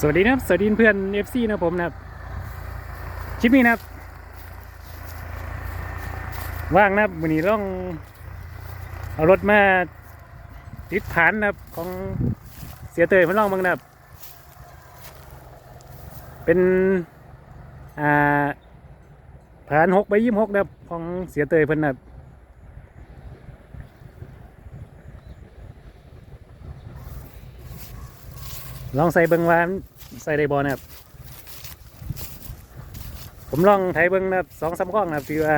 สวัสดีนะครับ สวัสดีเพื่อน FC นะผมนะครับคลิปนี้นะครับ ว่างนะครับวันนี้ต้องเอารถมาติดฐานนะครับของเสียเตยพันล่องบางนะครับ เป็นอ่าฐานหกใบยี่หกนะครับของเสียเตยพิ่นนะครับ ลองใส่เบิ้งว่านใส่ได้บอนะครับ ผมลองไถเบิ้งนะครับสองสามข้องนะครับคือว่า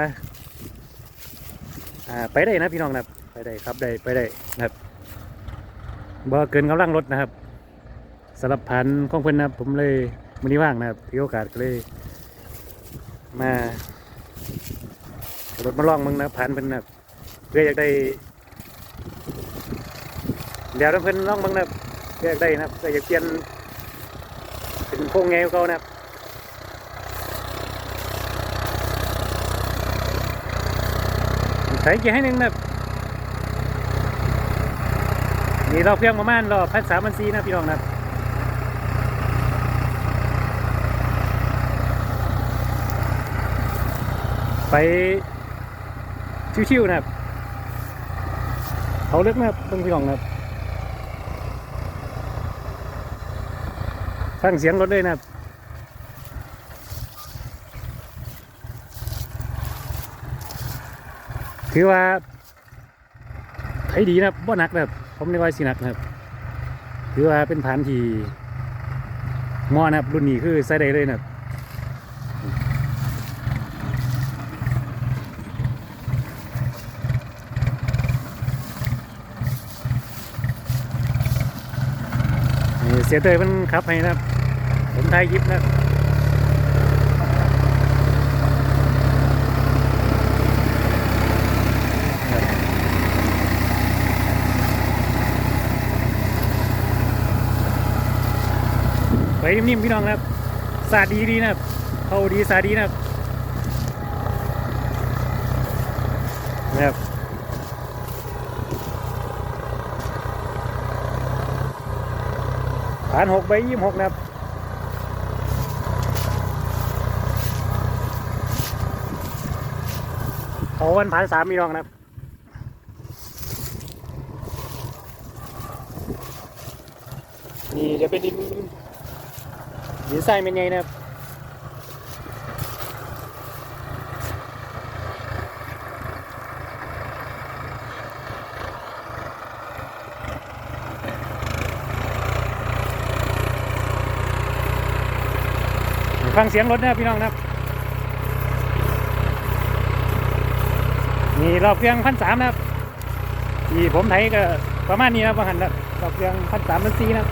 อ่าไปได้นะพี่น้องนะครับไปได้ครับได้ไปได้นะครับบ่เกินกำลังรถนะครับสำหรับพันของเพิ่นนะครับ ผมเลยมื้อนี้ว่างนะครับถือโอกาสก็เลย มารถมาลองมึงนะพันเพิ่นนะครับเพื่ออยากได้เดี๋ยวเพิ่นลองมึงนะครับ แยกได้นะครับก็อยากเปลี่ยนเป็นโค้งไงเขานะครับใส่เกียร์ให้หนึ่งนะครับนี่เราเพียงประมาณรอพันสามพันสี่นะพี่น้องนะไปชิวๆนะครับเขาเลือกนะครับเพิ่งพี่น้องนะครับ ฟังเสียงรถด้วยนะครับถือว่าใช้ดีนะครับบ่หนักนะครับผมในว่าสิหนักนะครับถือว่าเป็นผานที่มอนะครับรุ่นนี้คือใส่ได้เลยนะครับเสียเตยมันขับให้นะครับ ผมถ่ายคลิปนะไปนิ่มๆพี่น้องนะครับสาดีดีนะครับเขาดีสาดีนะครับนะครับผ่านหกใบยี่หกนะครับ เขาวันผ่านสามมีน้องนะครับนี่จะเป็นดินดินทรายเป็นไงนะครับฟังเสียงรถนะพี่น้องนะครับ นี่รอบเครื่องพันสามนะครับที่ผมไทยก็ประมาณนี้นะประหันนะครับรอบเครื่องพันสามพันสี่นะ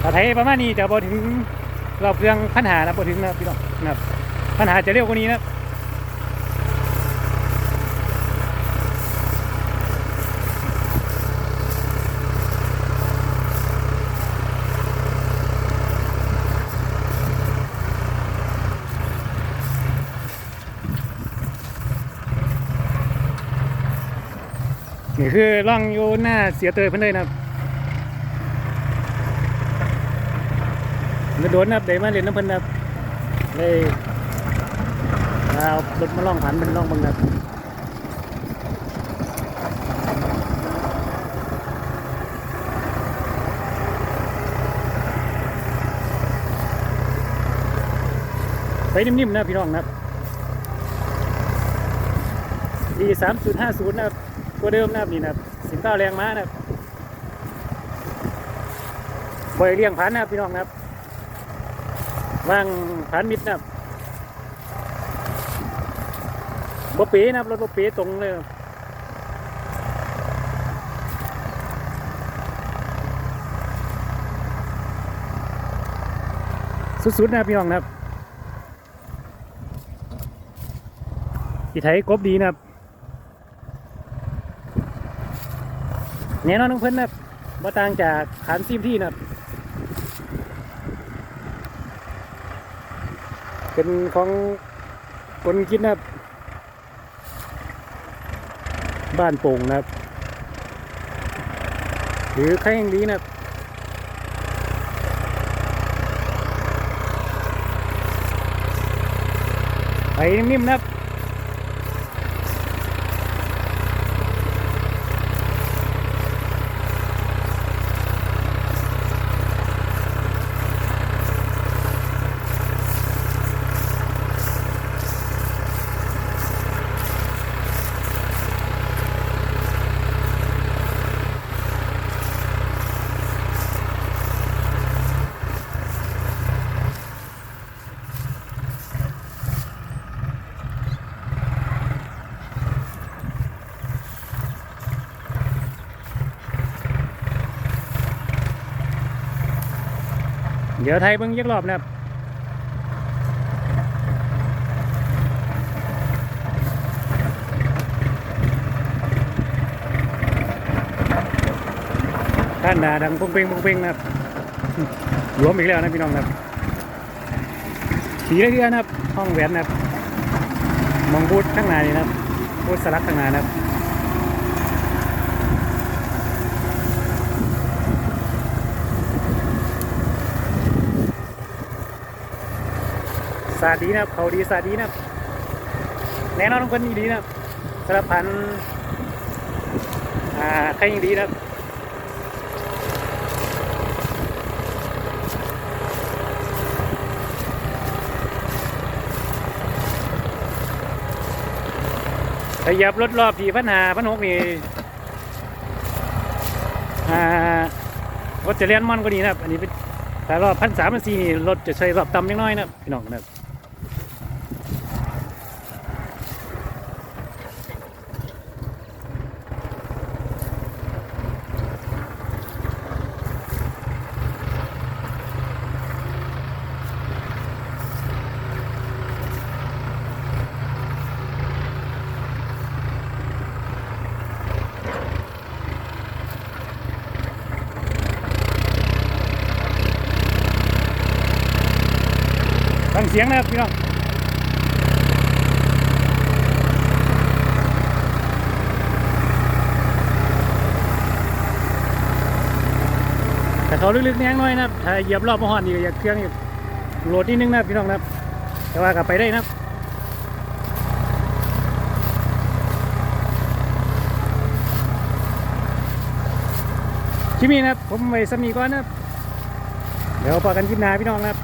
แต่ไทยประมาณนี้จะพอถึงรอบเครื่องพันหานะพอถึงนะพี่น้องนะครับพันหาจะเร็วกว่านี้นะ คือร่องอยู่หน้าเสียเตยเพิ่นเลยนะครับมาโดนนะครับเดี๋ยวมาเล่นน้ำเพิ่นนะครับเลยเอารถมาล่องผันเป็นล่องบังนะครับไปนิ่มๆนะพี่น้องนะครับดีสามจุดห้าศูนย์นะครับ ตัวเดิมนะครับนี่นะครับสิบเก้าแรงม้านะครับบอยเลี้ยงพันนะครับพี่น้องนะครับวางพันมิดนะครับบ่เป๋นะครับรถบ่เป๋ตรงเลยสุดๆนะครับพี่น้องนะครับอีไทยกบดีนะครับ แน่นอนน้องเพื่อนนะบาต่างจากฐานซีมที่นะเป็นของคนคินนะบ้านโป่งนะหรือใครย่งนี้นะครับไปนิ่มๆนะ เดี๋ยวไทยเบิ่งยักรอบนะครับด้านนาดังปุ้งเป้งปุ้งเป้งนะครับรวมอีกแล้วนะพี่น้องนะครับสีเรือนะครับ ห้องแหวนนะครับมองบูธข้างหน้านี่นะครับบูธสลักข้างหน้านะครับ สาดีนะเขาดีสาดีนะแน่นอนทุกคนดีนะสารพันอ่าใครยังดีนะขยับรถรอบที่พันหาพันหกนี่อ่ารถจะเลียนมันก็ดีนะครับ อันนี้เป็นแต่รอบพันสามพันสี่นี่รถจะใช้รอบต่ำนิดน้อยนะพี่น้องนะครับ เสียงนะครับพี่น้องแต่เขาลึกๆแนงน้อยนะครับถ้าเหยียบรอบมหอนนี่ก็อยากเครื่องนี่โหลดนิดนึงนะพี่น้องนะครับ แต่ว่ากลับไปได้นะครับคลิปนี้นะครับ ผมไปสมีก่อนนะครับ เดี๋ยวพอกันคลิปหน้าพี่น้องนะครับ